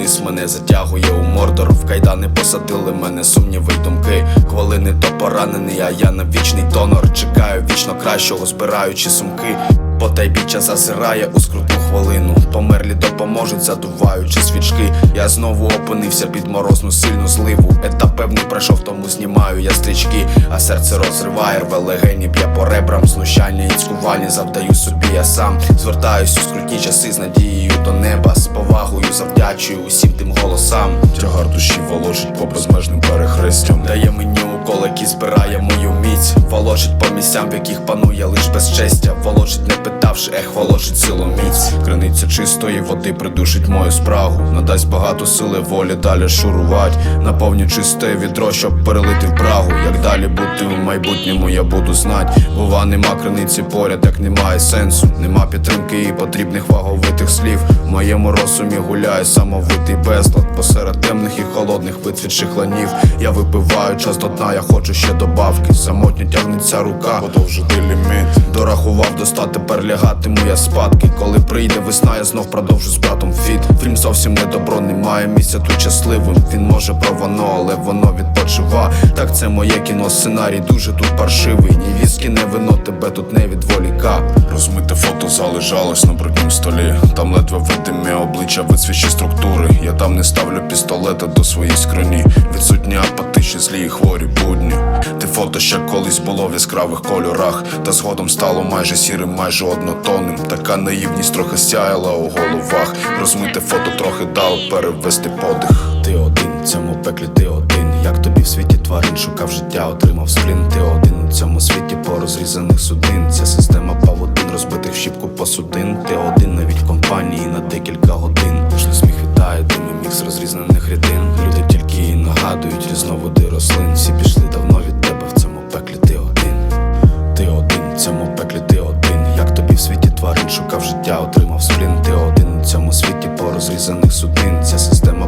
ліс мене затягує у мордор. В кайдани посадили мене сумніви думки. Хвилини то поранений, а я на вічний донор. Чекаю вічно кращого, збираючи сумки. Потайбіччя зазирає у скрутну хвилину. Померлі допоможуть, задуваючи свічки. Я знову опинився під морозну сильну зливу. Етап певний пройшов, тому знімаю я стрічки, а серце розриває, рве легені, б'є по ребрам. Знущання і цькувальні завдаю собі, я сам звертаюсь у скрутні часи з надією до неба, з повагою завдячую усім тим голосам. Тягар душі волочить по безмежним перехрестям Дає мені укол, який збирає Волочить по місцям, в яких панує лиш безчестя. Волочить, не питавши, ех, волочить силу міць. Криниця чистої води придушить мою спрагу. Надасть багато сили волі далі шурувать. Наповню чисте відро, щоб перелити в Прагу Як далі бути у майбутньому, я буду знать. Бува, нема криниці поряд, як немає сенсу. Нема підтримки і потрібних ваговитих слів Моєму розумі гуляє самовитий безлад Посеред темних і холодних вицвітших ланів Я випиваю час до дна, я хочу ще добавки Самотньо тягнеться рука, Подовжити ліміт Дорахував до ста, тепер лягатиму я спадки. Коли прийде весна, я знов продовжу з братом фіт. Фільм зовсім не добро, немає місця тут щасливим. Він може про воно, але воно відпочива. Так це моє кіно, сценарій дуже тут паршивий. Ні віскі, не вино, тебе тут не відволіка. Розмите фото залежалось на бруднім столі. Там ледве видимі обличчя, вицвіші структури. Я там не ставлю пістолета до своїй скроні. Відсутні апатичні, злі і хворі будні. Те фото ще колись було в яскравих кольорах, та згодом стало майже сірим, майже однотонним. Така наївність трохи сяяла у головах. Розмите фото трохи дало перевести подих. Ти один, в цьому пеклі ти один. Як тобі в світі тварин шукав життя, отримав сплін. Ти один у цьому світі по розрізаних судин. Ця система павутин, розбитих декілька годин. Кожний сміх вітає, дим і мікс розрізнених рідин. Люди тільки і нагадують різновиди рослин. Всі пішли давно від тебе в цьому пеклі ти один. Ти один, в цьому пеклі ти один. Як тобі в світі тварин шукав життя, отримав сплін. Ти один у цьому світі по розрізаних судин. Ця система